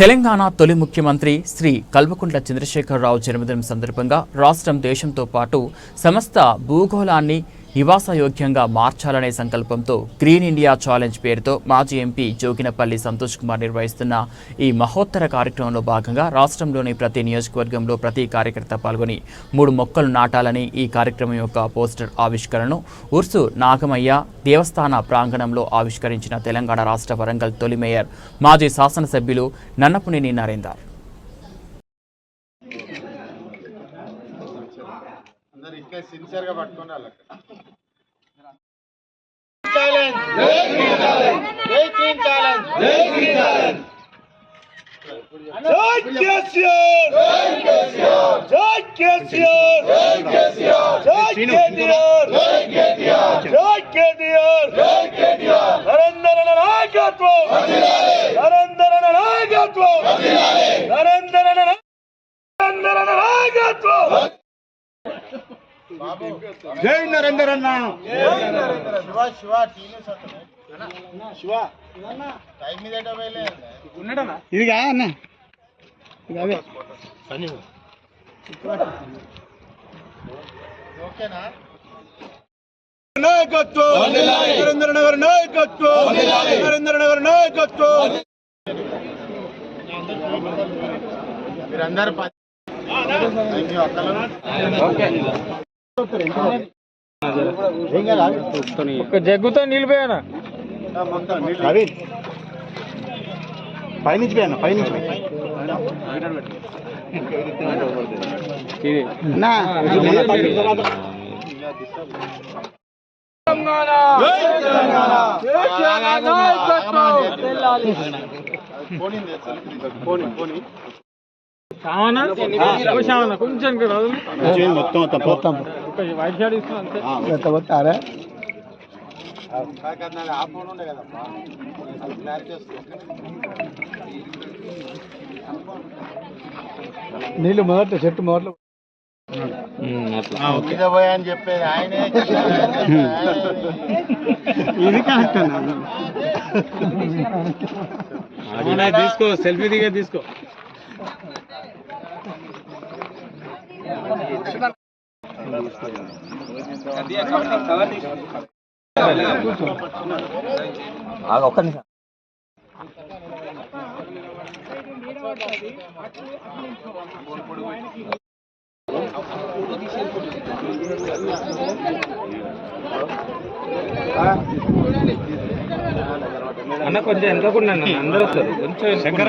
తెలంగాణ తొలి ముఖ్యమంత్రి శ్రీ కల్వకుంట్ల చంద్రశేఖరరావు జన్మదినం సందర్భంగా రాష్ట్రం దేశంతో పాటు సమస్త భూగోళాన్ని నివాసయోగ్యంగా మార్చాలనే సంకల్పంతో గ్రీన్ ఇండియా ఛాలెంజ్ పేరుతో మాజీ ఎంపీ జోగినపల్లి సంతోష్ కుమార్ నిర్వహిస్తున్న ఈ మహోత్తర కార్యక్రమంలో భాగంగా రాష్ట్రంలోని ప్రతి నియోజకవర్గంలో ప్రతి కార్యకర్త పాల్గొని మూడు మొక్కలు నాటాలని ఈ కార్యక్రమం యొక్క పోస్టర్ ఆవిష్కరణను ఉర్సు నాగమయ్య దేవస్థాన ప్రాంగణంలో ఆవిష్కరించిన తెలంగాణ రాష్ట్ర వరంగల్ తొలి మేయర్ మాజీ శాసనసభ్యులు నన్నపునేని నరేందర్. అందరు ఇట్లా సిన్సియర్గా వాళ్ళకి జై కేసీఆర్ జై కేసీఆర్ జై కేటీఆర్ జై కేటీఆర్ నరేంద్ర నాయకత్వం నరేంద్ర నాయకత్వం నరేంద్ర నరేంద్ర నాయకత్వం జై నరేందర్ అన్న శివ శివ టీనే శివ టైం మీద ఎటో పోయలే ఇది కా అన్న. ఇది అదే. ఓకేనా? నాయకత్వం. నరేంద్ర నగర్ నాయకత్వం. నరేంద్ర నగర్ నాయకత్వం. మీరందరూ. ఒక జగ్గుతో నిలిపోయానా? రవి పైనుంచి పోయాను పైనుంచి పోనీ పోనీ. మొత్తం మొత్తం. నీళ్ళు మొదట చెట్టు మొదలు మీద పోయా అని చెప్పేది ఆయనే. ఇది కరెక్ట్ తీసుకో సెల్ఫీ దిగే తీసుకో. ఒక్క నిమిషం. అన్న కొంచెం ఎంతకుండా అందరూ వస్తారు. కొంచెం శంకర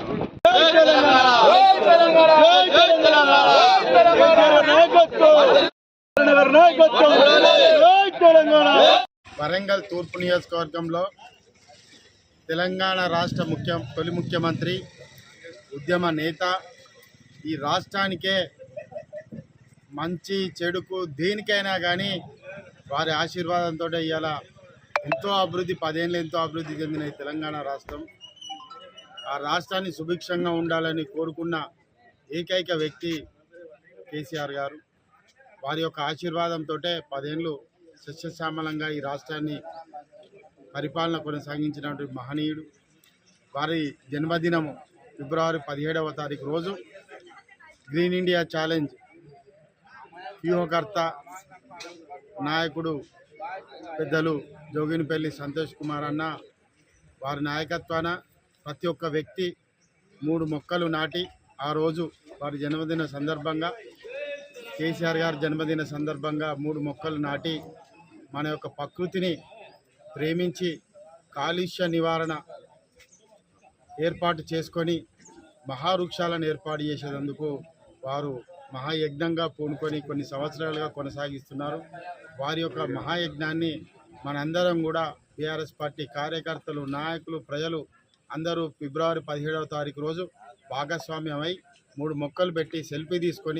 వరంగల్ తూర్పు నియోజకవర్గంలో తెలంగాణ రాష్ట్ర ముఖ్య తొలి ముఖ్యమంత్రి ఉద్యమ నేత. ఈ రాష్ట్రానికే మంచి చెడుకు దేనికైనా కానీ వారి ఆశీర్వాదంతో ఇవాళ ఎంతో అభివృద్ధి పదేళ్ళు ఎంతో అభివృద్ధి చెందిన ఈ తెలంగాణ రాష్ట్రం. ఆ రాష్ట్రాన్ని సుభిక్షంగా ఉండాలని కోరుకున్న ఏకైక వ్యక్తి కేసీఆర్ గారు. వారి యొక్క ఆశీర్వాదంతో పదేళ్ళు సస్యశ్యామలంగా ఈ రాష్ట్రాన్ని పరిపాలన కొనసాగించినటువంటి మహనీయుడు. వారి జన్మదినము ఫిబ్రవరి పదిహేడవ తారీఖు రోజు గ్రీన్ ఇండియా ఛాలెంజ్ వ్యూహకర్త నాయకుడు పెద్దలు జోగినిపల్లి సంతోష్ కుమార్ అన్న వారి నాయకత్వాన ప్రతి ఒక్క వ్యక్తి మూడు మొక్కలు నాటి ఆ రోజు వారి జన్మదిన సందర్భంగా కేసీఆర్ గారి జన్మదిన సందర్భంగా మూడు మొక్కలు నాటి మన యొక్క ప్రకృతిని ప్రేమించి కాలుష్య నివారణ ఏర్పాటు చేసుకొని మహావృక్షాలను ఏర్పాటు చేసేందుకు వారు మహాయజ్ఞంగా పూనుకొని కొన్ని సంవత్సరాలుగా కొనసాగిస్తున్నారు. వారి యొక్క మహాయజ్ఞాన్ని మనందరం కూడా బీఆర్ఎస్ పార్టీ కార్యకర్తలు నాయకులు ప్రజలు అందరూ ఫిబ్రవరి పదిహేడవ తారీఖు రోజు భాగస్వామ్యమై మూడు మొక్కలు పెట్టి సెల్ఫీ తీసుకొని